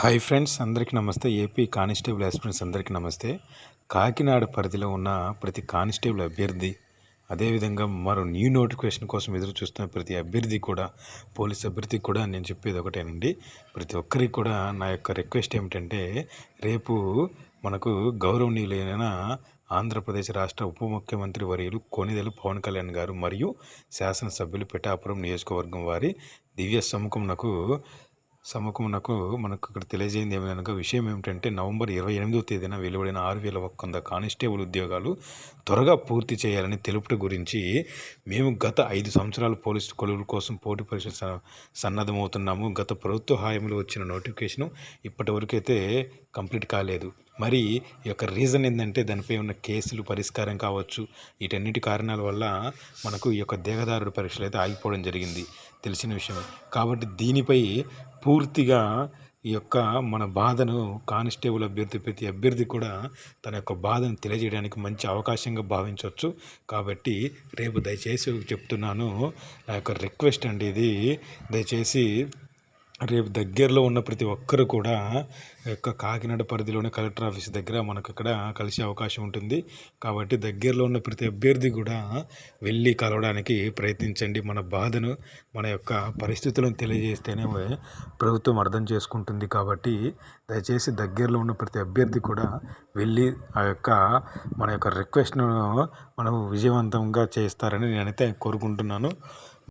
Hi friends అందరికీ నమస్తే. AP constable aspirants అందరికీ నమస్తే. కాకినాడ పరిధిలో ఉన్న ప్రతి కానిస్టేబుల్ అభ్యర్థి అదేవిధంగా మరో న్యూ నోటిఫికేషన్ కోసం ఎదురు చూస్తున్న ప్రతి అభ్యర్థి కూడా పోలీస్ అభ్యర్థి కూడా నేను చెప్పేది ఒకటేనండి. ప్రతి ఒక్కరికి కూడా నా యొక్క రిక్వెస్ట్ ఏమిటంటే రేపు మనకు గౌరవనీయులైన ఆంధ్రప్రదేశ్ రాష్ట్ర ఉప ముఖ్యమంత్రి వర్యులు కొనిదెల పవన్ కళ్యాణ్ గారు మరియు శాసనసభ్యులు పిఠాపురం నియోజకవర్గం వారి దివ్య సముఖంనకు సముఖమునకు మనకు ఇక్కడ తెలియజేయంది ఏమనగా విషయం ఏమిటంటే నవంబర్ ఇరవై ఎనిమిదవ తేదీన వెలువడిన ఆరు వేల వంద కానిస్టేబుల్ ఉద్యోగాలు త్వరగా పూర్తి చేయాలని తెలుపుట గురించి మేము గత ఐదు సంవత్సరాలు పోలీసు కొలువుల కోసం పోటీ పరీక్ష స- సన్నద్ధమవుతున్నాము. గత ప్రభుత్వ హాయంలో వచ్చిన నోటిఫికేషను ఇప్పటివరకైతే కంప్లీట్ కాలేదు. మరి ఈ యొక్క రీజన్ ఏంటంటే దానిపై ఉన్న కేసులు పరిష్కారం కావచ్చు. వీటన్నిటి కారణాల వల్ల మనకు ఈ యొక్క దేహదారుడు పరీక్షలు అయితే ఆగిపోవడం జరిగింది. తెలిసిన విషయం. కాబట్టి దీనిపై పూర్తిగా ఈ యొక్క మన బాధను కానిస్టేబుల్ అభ్యర్థి ప్రతి అభ్యర్థి కూడా తన యొక్క బాధను తెలియజేయడానికి మంచి అవకాశంగా భావించవచ్చు. కాబట్టి రేపు దయచేసి చెప్తున్నాను. నా యొక్క రిక్వెస్ట్ అండి ఇది. దయచేసి రేపు దగ్గరలో ఉన్న ప్రతి ఒక్కరు కూడా యొక్క కాకినాడ పరిధిలోని కలెక్టర్ ఆఫీస్ దగ్గర మనకు ఇక్కడ కలిసే అవకాశం ఉంటుంది. కాబట్టి దగ్గరలో ఉన్న ప్రతి అభ్యర్థి కూడా వెళ్ళి కలవడానికి ప్రయత్నించండి. మన బాధను మన యొక్క పరిస్థితులను తెలియజేస్తేనే ప్రభుత్వం అర్థం చేసుకుంటుంది. కాబట్టి దయచేసి దగ్గరలో ఉన్న ప్రతి అభ్యర్థి కూడా వెళ్ళి ఆ యొక్క మన యొక్క రిక్వెస్ట్ను మనం విజయవంతంగా చేస్తారని నేనైతే కోరుకుంటున్నాను.